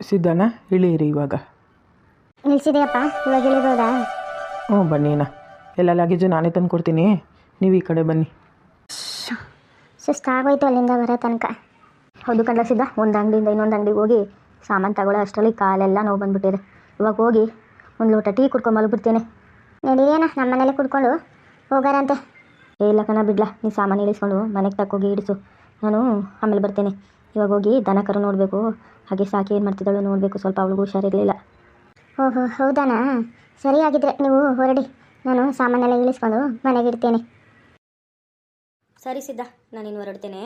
ಸಿದ್ಧನ ಇಳಿಯಿರಿ ಇವಾಗ. ನಿಲ್ಸಿದೆಯಪ್ಪ ಇವಾಗ ಇಳಿಬೋದಾ? ಹ್ಞೂ ಬನ್ನಿನ ಎಲ್ಲ ಲಗೇಜು ನಾನೇ ತಂದು ಕೊಡ್ತೀನಿ. ನೀವು ಈ ಕಡೆ ಬನ್ನಿ. ಸುಸ್ತಾಗೋಯ್ತು ಅಲ್ಲಿಂದ ಬರೋ ತನಕ. ಹೌದು ಕಂಡ ಸಿದ್ಧ ಒಂದು ಅಂಗಡಿಯಿಂದ ಇನ್ನೊಂದು ಅಂಗಡಿಗೆ ಹೋಗಿ ಸಾಮಾನು ತಗೊಳ್ಳೋ ಅಷ್ಟರಲ್ಲಿ ಕಾಲೆಲ್ಲ ನೋವು ಬಂದ್ಬಿಟ್ಟಿದೆ. ಇವಾಗ ಹೋಗಿ ಒಂದು ಲೋಟ ಟೀ ಕುಡ್ಕೊಂಡು ಮಲಗ್ಬಿಡ್ತೇನೆ. ನಡೀರೇನ ನಮ್ಮ ಮನೇಲೆ ಕುಡ್ಕೊಂಡು ಹೋಗಾರಂತೆ. ಏ ಇಲ್ಲ ಕಣ ಬಿಡ್ಲಾ ನೀ ಸಾಮಾನು ಇಳಿಸ್ಕೊಂಡು ಮನೆಗೆ ತಕ್ಕೋಗಿ ಇಡಿಸು. ನಾನು ಆಮೇಲೆ ಬರ್ತೇನೆ. ಇವಾಗ ಹೋಗಿ ದನ ಕರು ನೋಡಬೇಕು. ಹಾಗೆ ಸಾಕಿ ಏನು ಮಾಡ್ತಿದ್ದಾಳು ನೋಡಬೇಕು. ಸ್ವಲ್ಪ ಅವಳಿಗೂ ಹುಷಾರಿರಲಿಲ್ಲ ಓಹೋ ಹೌದಾನಾ? ಸರಿ ಆಗಿದ್ರೆ ನೀವು ಹೊರಡಿ. ನಾನು ಸಾಮಾನೆಲ್ಲ ಇಳಿಸ್ಕೊಂಡು ಮನೆಗೆ ಇಡ್ತೇನೆ. ಸರಿ ಸಿದ್ಧ ನಾನು ಇನ್ನು ಹೊರಡ್ತೇನೆ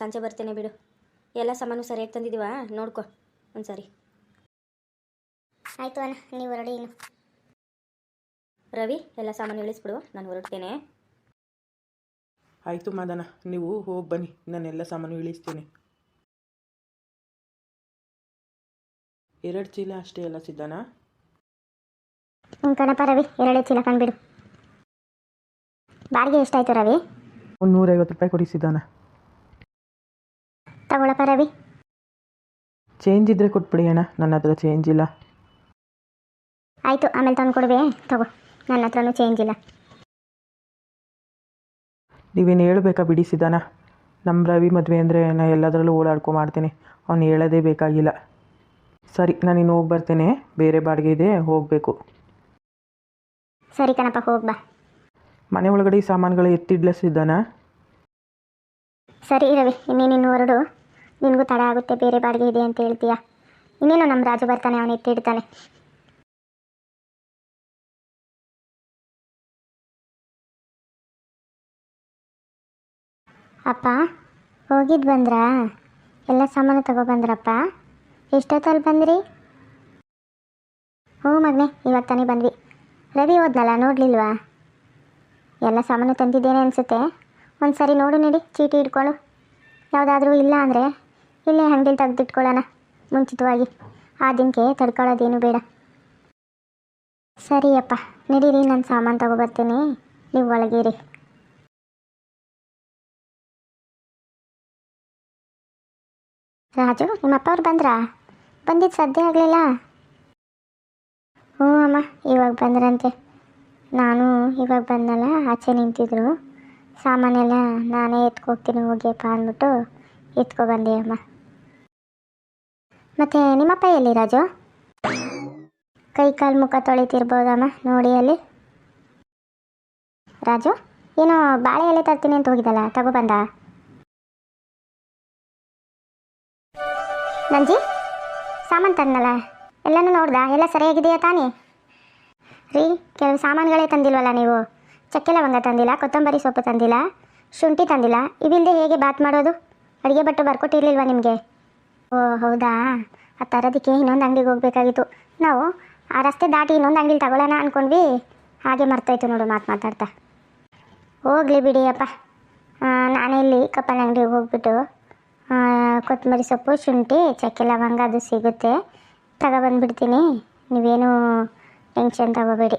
ಸಂಜೆ ಬರ್ತೇನೆ ಬಿಡು. ಎಲ್ಲ ಸಾಮಾನು ಸರಿಯಾಗಿ ತಂದಿದ್ದೀವ? ನೋಡ್ಕೊ. ಒಂದು ಸರಿ. ಆಯಿತು ಅಣ್ಣ ನೀವು ಹೊರಡಿ ಇನ್ನು. ರವಿ ಎಲ್ಲ ಸಾಮಾನು ಇಳಿಸ್ಬಿಡು. ನಾನು ಹೊರಡ್ತೇನೆ. ಆಯಿತು ಮಾದನ ನೀವು ಹೋಗಿ ಬನ್ನಿ ನಾನೆಲ್ಲ ಸಾಮಾನು ಇಳಿಸ್ತೀನಿ. ಎರಡು ಚೀಲ ಅಷ್ಟೇ ಅಲ್ಲ ಸಿದ್ಧನ ಹ್ಞೂ ಕಣಪ್ಪ ರವಿ ಎರಡೇ ಚೀಲ ಕಂಡುಬಿಡು ಬಾಡಿಗೆ ಎಷ್ಟಾಯ್ತು ರವಿ? ಒಂದು ನೂರೈವತ್ತು ರೂಪಾಯಿ ಕೊಡಿ ಸಿದ್ಧನ ತಗೊಳಪ್ಪ ರವಿ. ಚೇಂಜ್ ಇದ್ರೆ ಕೊಟ್ಬಿಡಿ ಅಣ್ಣ ನನ್ನ ಹತ್ರ ಚೇಂಜ್ ಇಲ್ಲ. ಆಯಿತು ಆಮೇಲೆ ತಂದು ಕೊಡುವೆ ತಗೋ. ನನ್ನ ಹತ್ರನೂ ಚೇಂಜ್ ಇಲ್ಲ. ನೀವೇನು ಹೇಳಬೇಕಾ ಬಿಡಿ ಸಿದ್ಧನ? ನಮ್ಮ ರವಿ ಮದುವೆ ಅಂದರೆ ನಾನು ಎಲ್ಲದರಲ್ಲೂ ಓಡಾಡ್ಕೊ ಮಾಡ್ತೀನಿ. ಅವ್ನು ಹೇಳೋದೇ ಬೇಕಾಗಿಲ್ಲ. ಸರಿ ನಾನು ಇನ್ನು ಹೋಗಿ ಬರ್ತೇನೆ. ಬೇರೆ ಬಾಡಿಗೆ ಇದೆ ಹೋಗಬೇಕು. ಸರಿ ಕಣಪ್ಪ ಹೋಗಿ ಬಾ. ಮನೆ ಒಳಗಡೆ ಈ ಸಾಮಾನುಗಳು ಎತ್ತಿಡ್ಲ ಸಿದ್ಧನ? ಸರಿ ರವಿ ಇನ್ನೇನಿನ್ನು ಹೊರಡು. ನಿನಗೂ ತಡ ಆಗುತ್ತೆ ಬೇರೆ ಬಾಡಿಗೆ ಇದೆ ಅಂತ ಹೇಳ್ತೀಯಾ? ಇನ್ನೇನು ನಮ್ಮ ರಾಜು ಬರ್ತಾನೆ ಅವನು ಎತ್ತಿಡ್ತಾನೆ. ಅಪ್ಪ ಹೋಗಿದ್ದು ಬಂದ್ರಾ? ಎಲ್ಲ ಸಾಮಾನು ತಗೊಬಂದ್ರಪ್ಪ ಎಷ್ಟೊತ್ತಲ್ಲಿ ಬಂದ್ರಿ? ಹ್ಞೂ ಮಗನೆ ಇವಾಗ ತಾನೇ ಬಂದ್ವಿ. ರವಿ ಹೋದ್ನಲ್ಲ ನೋಡಲಿಲ್ವಾ? ಎಲ್ಲ ಸಾಮಾನು ತಂದಿದ್ದೇನೆ ಅನಿಸುತ್ತೆ. ಒಂದು ಸರಿ ನೋಡು ನಡಿ, ಚೀಟಿ ಇಟ್ಕೊಳ್ಳು ಯಾವುದಾದ್ರೂ ಇಲ್ಲ ಅಂದರೆ ಇಲ್ಲೇ ಅಂಗಡಿಲಿ ತೆಗೆದಿಟ್ಕೊಳ್ಳೋಣ, ಮುಂಚಿತವಾಗಿ. ಆ ದಿನಕ್ಕೆ ತಡ್ಕೊಳ್ಳೋದೇನು ಬೇಡ. ಸರಿಯಪ್ಪ, ನಡೀರಿ, ನಾನು ಸಾಮಾನು ತಗೊಬರ್ತೀನಿ ನೀವು ಒಳಗಿರಿ. ರಾಜು ನಿಮ್ಮಪ್ಪ ಅವ್ರು ಬಂದ್ರಾ? ಬಂದಿದ್ದು ಸದ್ಯ ಆಗಲಿಲ್ಲ? ಹ್ಞೂ ಅಮ್ಮ, ಇವಾಗ ಬಂದ್ರಂತೆ. ನಾನು ಇವಾಗ ಬಂದಲ್ಲ ಆಚೆ ನಿಂತಿದ್ರು. ಸಾಮಾನೆಲ್ಲ ನಾನೇ ಎತ್ಕೋಗ್ತೀನಿ, ಹೋಗಿಯಪ್ಪ ಅಂದ್ಬಿಟ್ಟು ಎತ್ಕೊ ಬಂದೆ ಅಮ್ಮ. ಮತ್ತೆ ನಿಮ್ಮಪ್ಪ ಎಲ್ಲಿ ರಾಜು? ಕೈ ಕಾಲು ಮುಖ ತೊಳಿತಿರ್ಬೋದಮ್ಮ, ನೋಡಿ ಅಲ್ಲಿ. ರಾಜು, ಏನೋ ಬಾಳೆ ಎಲೆ ತರ್ತೀನಿ ಅಂತ ಹೋಗಿದ್ದಲ್ಲ ತಗೊಬಂದ ನಂಜಿ ಸಾಮಾನು ತಂದಲ್ಲ ಎಲ್ಲನೂ ನೋಡ್ದಾ? ಎಲ್ಲ ಸರಿಯಾಗಿದೆಯಾ ತಾನೇ? ರೀ, ಕೆಲವು ಸಾಮಾನುಗಳೇ ತಂದಿಲ್ವಲ್ಲ ನೀವು? ಚಕ್ಕೆ ಲವಂಗ ತಂದಿಲ್ಲ, ಕೊತ್ತಂಬರಿ ಸೊಪ್ಪು ತಂದಿಲ್ಲ, ಶುಂಠಿ ತಂದಿಲ್ಲ ಇವಿಲ್ಲದೆ ಹೇಗೆ ಬಾತ್ ಮಾಡೋದು? ಅಡುಗೆ ಬಟ್ಟು ಬರ್ಕೊಟ್ಟಿರ್ಲಿಲ್ವಾ ನಿಮಗೆ? ಓ, ಹೌದಾ? ಆ ತರೋದಕ್ಕೆ ಇನ್ನೊಂದು ಅಂಗಡಿಗೆ ಹೋಗ್ಬೇಕಾಗಿತ್ತು. ನಾವು, ಆ ರಸ್ತೆ ದಾಟಿ ಇನ್ನೊಂದು ಅಂಗಡಿಲಿ ತಗೊಳ್ಳೋಣ ಅಂದ್ಕೊಂಡ್ವಿ ಹಾಗೆ ಮರ್ತೋಯ್ತು ನೋಡು ಮಾತು ಮಾತಾಡ್ತಾ. ಹೋಗ್ಲಿ ಬಿಡಿಯಪ್ಪ ನಾನೇ ಇಲ್ಲಿ ಕಪ್ಪನ ಅಂಗಡಿಗೆ ಹೋಗ್ಬಿಟ್ಟು ಕೊತ್ತಂಬರಿ ಸೊಪ್ಪು ಶುಂಠಿ ಚಕ್ಕೆ ಲವಂಗ ಅದು ಸಿಗುತ್ತೆ. ತಗೊಬಂದ್ಬಿಡ್ತೀನಿ ನೀವೇನು ಟೆನ್ಷನ್ ತಗೋಬೇಡಿ.